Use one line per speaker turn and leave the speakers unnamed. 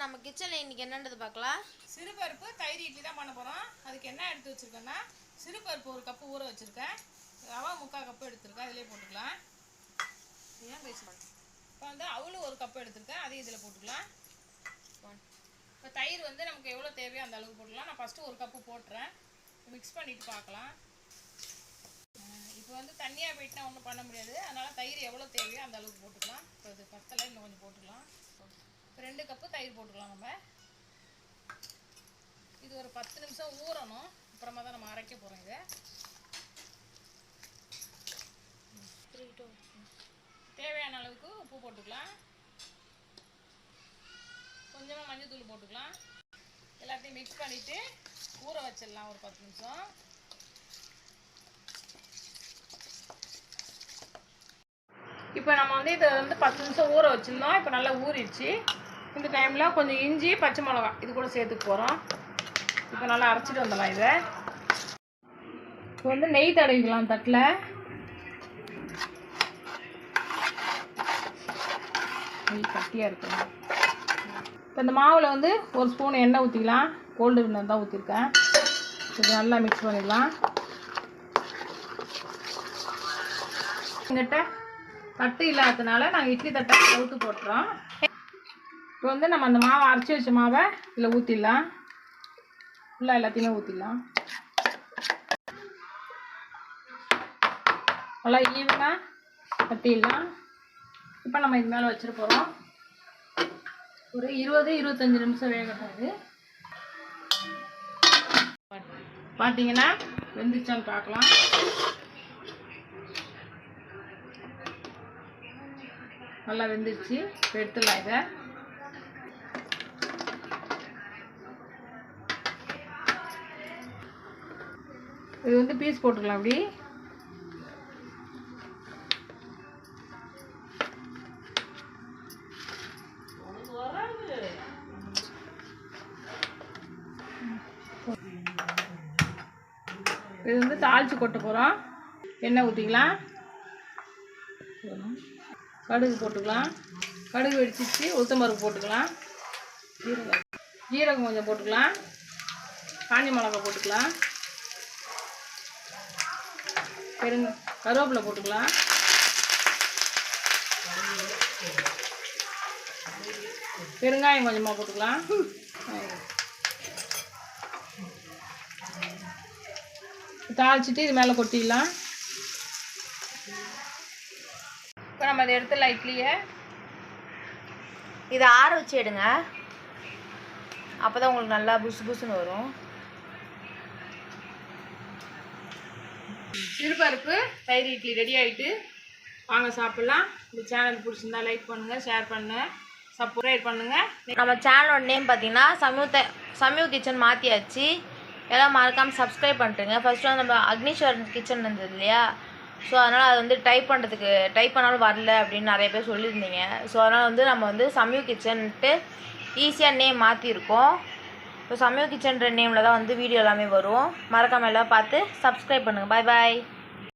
நம்ம கிச்சனில் இன்னைக்கு என்னன்றது பார்க்கலாம்
சிறுபருப்பு தயிர் இட்லி தான் பண்ண போகிறோம் அதுக்கு என்ன எடுத்து வச்சிருக்கேன்னா சிறுபருப்பு ஒரு கப்பு ஊற வச்சுருக்கேன். ரவா முக்கால் கப்பு எடுத்திருக்கேன். அதிலே போட்டுக்கலாம். ஏன் பேச இப்போ வந்து அவ்வளோ ஒரு கப்பு எடுத்திருக்கேன். அதையும் இதில் போட்டுக்கலாம். இப்போ தயிர் வந்து நமக்கு எவ்வளோ தேவையோ அந்த அளவுக்கு போட்டுக்கலாம். நான் ஃபஸ்ட்டு ஒரு கப்பு போட்டுறேன். மிக்ஸ் பண்ணிட்டு பார்க்கலாம் இப்போ வந்து தண்ணியாக போயிட்டுனா ஒன்றும் பண்ண முடியாது. அதனால் தயிர் எவ்வளோ தேவையோ அந்த அளவுக்கு போட்டுக்கலாம். இப்போ இது பத்தலை இன்னும் கொஞ்சம் போட்டுக்கலாம். ரெண்டு கப்பு தயிர் போட்டுக்கலாம் நம்ம. இது ஒரு பத்து நிமிஷம் ஊறணும். அப்புறமா தான் நம்ம அரைக்க போகிறோம் இதை. தேவையான அளவுக்கு உப்பு போட்டுக்கலாம். கொஞ்சமாக மஞ்சள் போட்டுக்கலாம். எல்லாத்தையும் மிக்ஸ் பண்ணிவிட்டு ஊற வச்சிடலாம் ஒரு பத்து நிமிஷம். இப்போ நம்ம வந்து இதை வந்து பத்து நிமிஷம் ஊற வச்சுருந்தோம். இப்போ நல்லா ஊறிடுச்சு. இந்த டைமில் கொஞ்சம் இஞ்சி பச்சை மிளகா இது கூட சேர்த்துக்க போகிறோம் இப்போ நல்லா அரைச்சிட்டு வந்துடலாம் இதை. இப்போ வந்து நெய் தடவிக்கலாம் தட்டில். நெய் கட்டியாக இருக்கும் இப்போ இந்த மாவில் வந்து ஒரு ஸ்பூன் எண்ணெய் ஊற்றிக்கலாம் கோல்டு வின்னர் தான் ஊற்றிருக்கேன் இது நல்லா மிக்ஸ் பண்ணிடலாம். எங்கிட்ட தட்டு இல்லாததுனால நாங்கள் இட்லி தட்டை அவுத்து போட்டுறோம். இப்போ வந்து நம்ம அந்த மாவை அரைச்சி வச்ச மாவை இதில் ஊற்றிடலாம் ஃபுல்லாக எல்லாத்தையுமே ஊற்றிடலாம் நல்லா ஈவனாக கட்டிடலாம். இப்போ நம்ம இது மேலே வச்சுட்டு போகிறோம் ஒரு இருபது இருபத்தஞ்சி நிமிஷம் வேகட்டும் இது. பார்த்தீங்கன்னா வெந்துச்சான்னு பார்க்கலாம் நல்லா வெந்துருச்சு. எடுத்துடலாம் இதை. இது வந்து பீஸ் போட்டுக்கலாம் அப்படி. இது வந்து தாளிச்சு கொட்ட போகிறோம் எண்ணெய் ஊற்றிக்கலாம் கடுகு போட்டுக்கலாம். கடுகு வெடிச்சிச்சு உளுத்தம்பருப்பு போட்டுக்கலாம். ஜீரகம் ஜீரகம் கொஞ்சம் போட்டுக்கலாம். காஞ்சி மிளகா போட்டுக்கலாம். பெருங்க கருவேப்பிலை போட்டுக்கலாம். பெருங்காயம் கொஞ்சமாக போட்டுக்கலாம். தாளிச்சிட்டு இது மேலே கொட்டிடலாம். இப்போ நம்ம அதை எடுத்துடலாம் இட்லியை
இதை ஆற வச்சு எடுங்க. அப்போ தான் உங்களுக்கு நல்லா புசு புசுன்னு வரும்.
சிறுபருப்பு தயிர் இட்லி ரெடி ஆகிட்டு வாங்க சாப்பிட்லாம். இந்த சேனல் பிடிச்சிருந்தா லைக் பண்ணுங்கள் ஷேர் பண்ணுங்கள் சப்ஸ்கிரைப் பண்ணுங்கள்
நம்ம சேனலோட நேம் பார்த்தீங்கன்னா சமூக சமூக கிச்சன் மாற்றியாச்சு எல்லாம் மறக்காமல் சப்ஸ்கிரைப் பண்ணிட்டுங்க. ஃபஸ்ட்டு வந்து நம்ம அக்னீஸ்வரன் கிச்சன் இருந்தது இல்லையா? ஸோ அதனால் அது வந்து டைப் பண்ணுறதுக்கு டைப் பண்ணாலும் வரல அப்படின்னு நிறைய பேர் சொல்லியிருந்தீங்க. ஸோ அதனால் வந்து நம்ம வந்து சம்யூ கிச்சன்ட்டு ஈஸியாக நேம் மாற்றிருக்கோம் ஸோ சமையல் கிச்சன்ற நேமில் தான் வந்து வீடியோ எல்லாமே வரும். மறக்காமல் எல்லாம் பார்த்து சப்ஸ்கிரைப் பண்ணுங்கள் பாய் பாய்